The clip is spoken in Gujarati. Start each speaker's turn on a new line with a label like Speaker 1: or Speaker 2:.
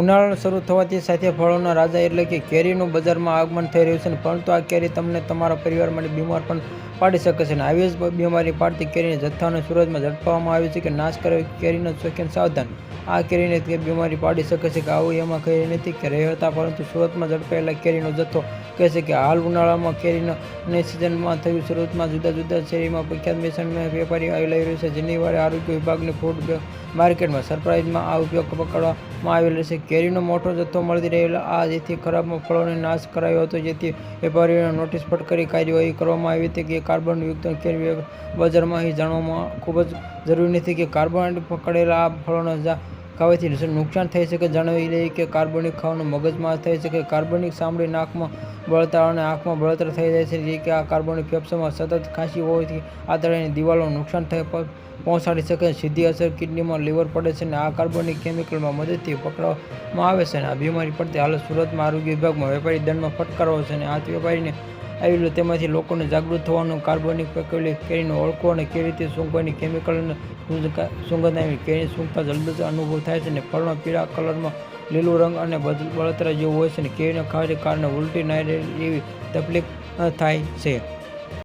Speaker 1: ઉનાળો શરૂ થવાથી સાથે ફળોના રાજા એટલે કે કેરીનું બજારમાં આગમન થઈ રહ્યું છે પરંતુ આ કેરી તમને તમારા પરિવાર માટે બીમાર પણ પાડી શકે છે ને આવી જ બીમારી પાડતી કેરીને જથ્થાને સુરતમાં ઝડપાવવામાં આવી છે કે નાશ કરે કેરીનો શોખીન સાવધાન. આ કેરીને તે બીમારી પાડી શકે છે કે આવું એમાં કહી નથી કે રહ્યા હતા, પરંતુ સુરતમાં ઝડપાયેલા કેરીનો જથ્થો કહે છે કે હાલ ઉનાળામાં કેરીનો સિઝનમાં થયું. સુરતમાં જુદા જુદા શેરીમાં પ્રખ્યાત મિશ્રણ વેપારી આવી લઈ રહ્યું છે. જેની વારે આરોગ્ય વિભાગની ફૂડ માર્કેટમાં સરપ્રાઇઝમાં આ ઉપયોગ પકડવામાં આવેલ છે. કેરીનો મોટો જથ્થો મળી રહેલા, આ જેથી ખરાબ ફળોને નાશ કરાયો હતો. જેથી વેપારીઓને નોટિસ ફટકારી કાર્યવાહી કરવામાં આવી હતી કે કાર્બનયુક્ત કેરી બજારમાં. અહીં જાણવામાં ખૂબ જ જરૂરી નથી કે કાર્બન પકડેલા આ ફળોને ખાવાથી નુકસાન થઈ શકે. જણાવી લઈએ કે કાર્બનિક ખાવાનું મગજમાં થઈ શકે. કાર્બનિક સાંભળી નાકમાં બળતરા અને આંખમાં બળતરા થઈ જાય છે. જે કે આ કાર્બનિક ફેફસામાં સતત ખાંસી હોવાથી આંતરડાની દિવાલોને નુકસાન થઈ પહોંચાડી શકે. સીધી અસર કિડનીમાં લીવર પડે છે અને આ કાર્બનિક કેમિકલમાં મદદથી પકડવામાં આવે છે અને આ બીમારી પડતી હાલ સુરતમાં આરોગ્ય વિભાગમાં વેપારી દંડમાં ફટકારો છે અને આ વેપારીને આવેલું તેમાંથી લોકોને જાગૃત થવાનું, કાર્બનિક પ્રક્રિયા કેરીને ઓળખો અને કેવી રીતે સૂંઘવાની કેમિકલને સુગંધ આવી કેરી સૂંઘતા જલ્દી અનુભવ થાય છે અને ફળમાં પીળા કલરમાં લીલું રંગ અને બળતરા જેવું હોય છે અને કેરીને ખાવાથી કારણે ઉલટી નાઈ એવી તકલીફ થાય છે.